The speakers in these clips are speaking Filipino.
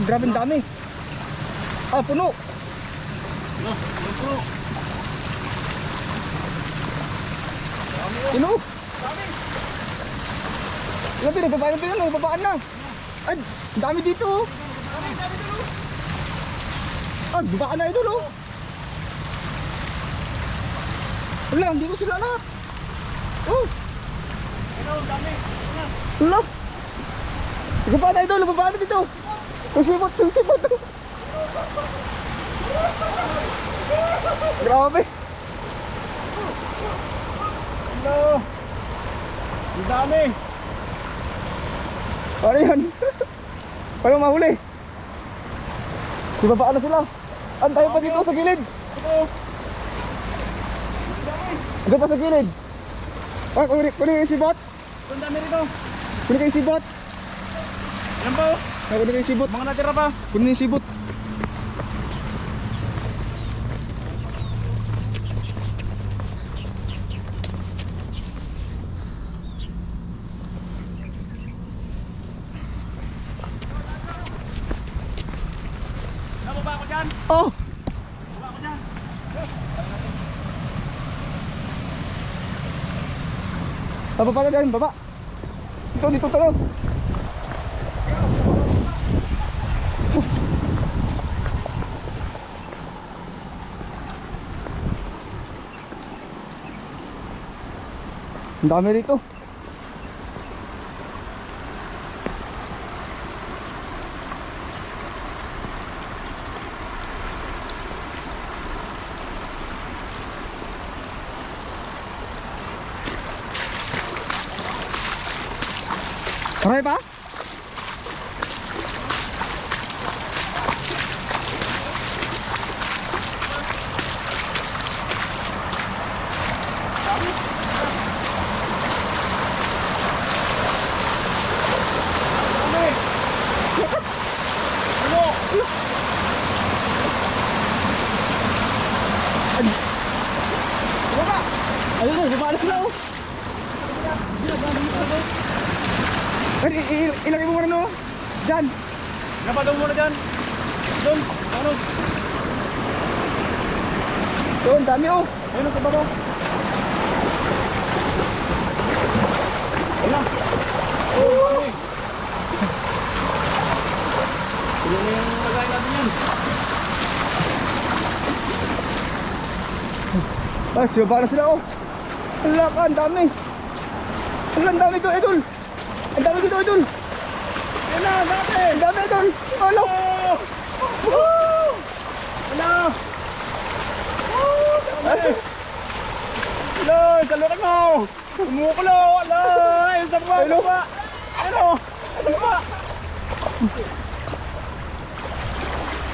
Oh, grabe ang dami. Ah, puno. No, ano po? Puno. Ilan din, babaan na din, babaan na. Ay, dami dito. oh. Ah, babaan na idol, oh. Wala, hindi ko sila lahat. Oh, Ito, ang dami. Ano? wala. Babaan na idol, babaan na dito. Susibot, susibot. Grabe. Hello. Ang dami. Ano yan? Paano mahuli? Di ba paano sila? Ang tayo pa dito sa gilid. Ando pa sa gilid. Ah, kunin yung sibot. Ito, ang dami rito. Kunin yung sibot. Yan po. Ah, kunin yung sibot. Mga natira pa. Kunin yung sibot. Nababa ako dyan. Oh! Baba ako dyan. Baba pa dyan, baba. Dito, dito tayo. Ang dami rito. Marami pa? Dami. Ano? Baba! Ayun na, baba na sila oh! Ay, i- i- ilagay mo muna no? Diyan! Napadong muna dyan. Doon. Ano? Doon, dami oh! Ayun sa baba. Ayun na. Oh. Tuloy na yung lagay natin yan. Ay, sibaba na sila oh! Hala ka, ang dami! Ang dami doon, idol! Ang dami dito, idol! Ayun na, dami. Ang dami, idol! Ano? Oh! Woo! Ano? Oh, dami. Hello, sa lookin mo. Kumukulo. Hello, sa baba. Sa baba. Ano? Sa baba.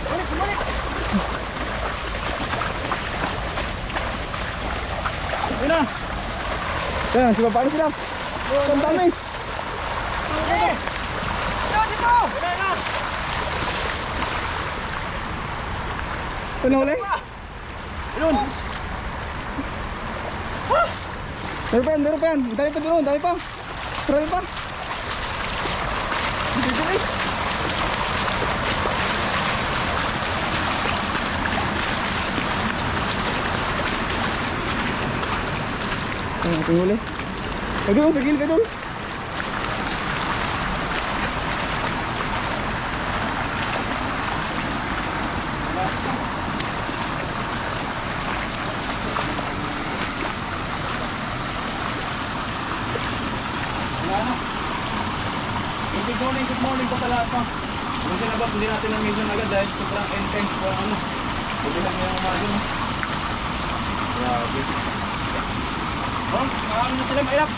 Balik, balik. Ayun na. Ayan, sibaba na sila! Ang dami! Dito, dito. Ayun na. Ito na huli? Ayun. Meron pa yan, meron pa yan! Dami pa doon, dami pa! Marami pa! Bibilis! Ito ang ating huli. Ay, doon, sa gilid, doon! Wala na. Good morning, good morning po sa lahat pa. Kung sinabot, hindi natin na-mission agad dahil sobrang intense po ang ano. Buti lang yung umaga. Grabe. Oh, marami na sila mahirap.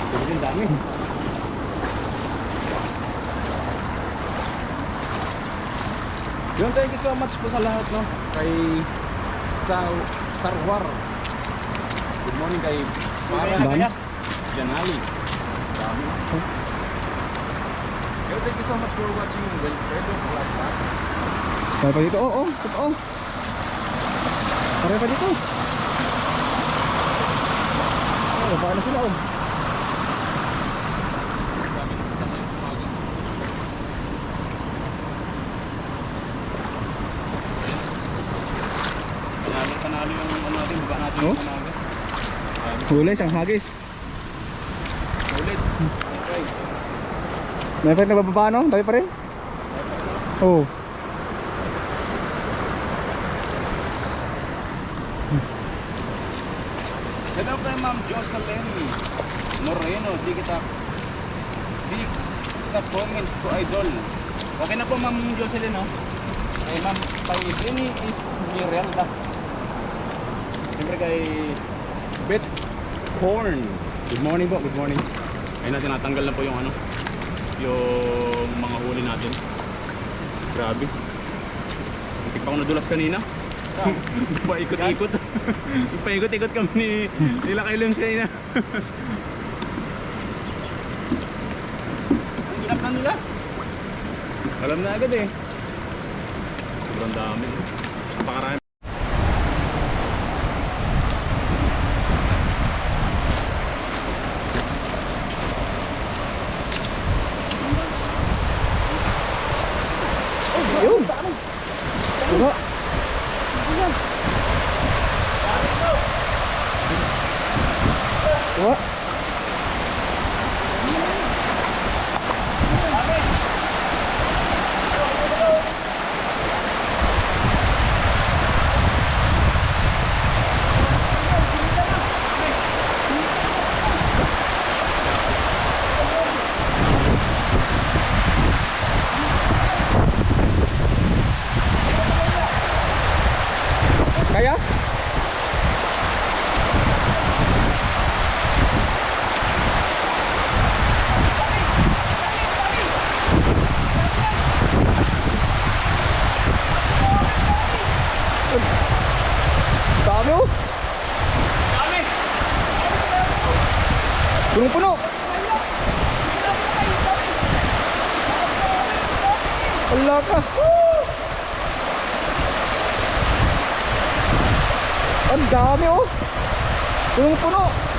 Grabe, ang dami. Yun, thank you so much po sa lahat, no? Kay sa Tarwar. Good morning kay Mara Dami. Janali. Dami. Yo, thank you so much for watching Wilfredo Vlog pa. Marami pa dito, oo, oh, totoo! Marami pa dito! baba na sila oh. Sabi ng tama yung umaga. Panalo, panalo yung ano natin, Oh? Huli, isang hagis. ulit. Okay. May pa rin nabababa no? Dami pa rin? Oo. Oh. Hello kay Ma'am Jocelyn Moreno, di kita di kita comments ko idol. Okay na po Ma'am Jocelyn no? Kay Ma'am kay Bini is Mirelda. Siyempre kay Beth Corn. Good morning po, good morning. Ayun na tinatanggal na po yung ano, yung mga huli natin. Grabe. Hindi pa ako nadulas kanina. Paikot-ikot. Paikot-ikot kami ni nila kay Lems kanina. Ang hirap na nila. Alam na agad eh. Sobrang dami. Napakarami. Yun. Diba? Diba? Kaya? Dami oh! Dami! Punong-puno! Wala ka! Ang dami oh! Punong-puno!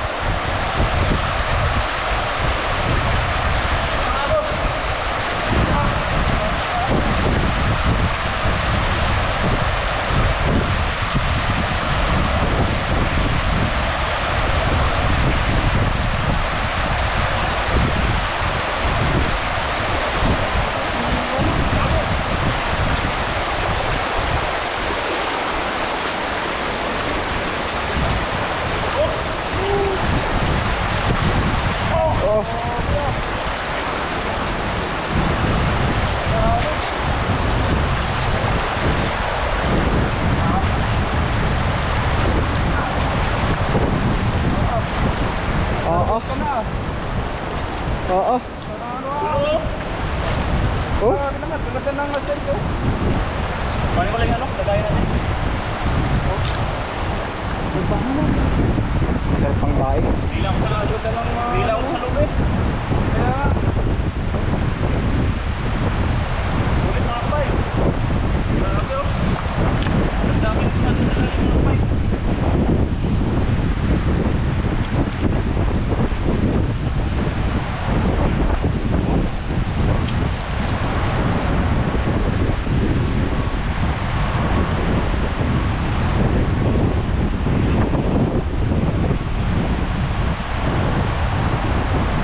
Oh. Oo. Oo. Oh. Ganda ng size oh. Paano ko lang ano? Lagayan natin. Sarap pang bahay. Bilang sa lang. Bilang sa eh. Kaya Sulit mga kapay. Grabe oh. Ang daming isda na nila yung mga kapay.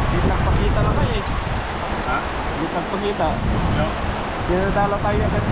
Hindi nagpakita na kayo eh. Ha? Hindi nagpakita. Yo. Tayo agad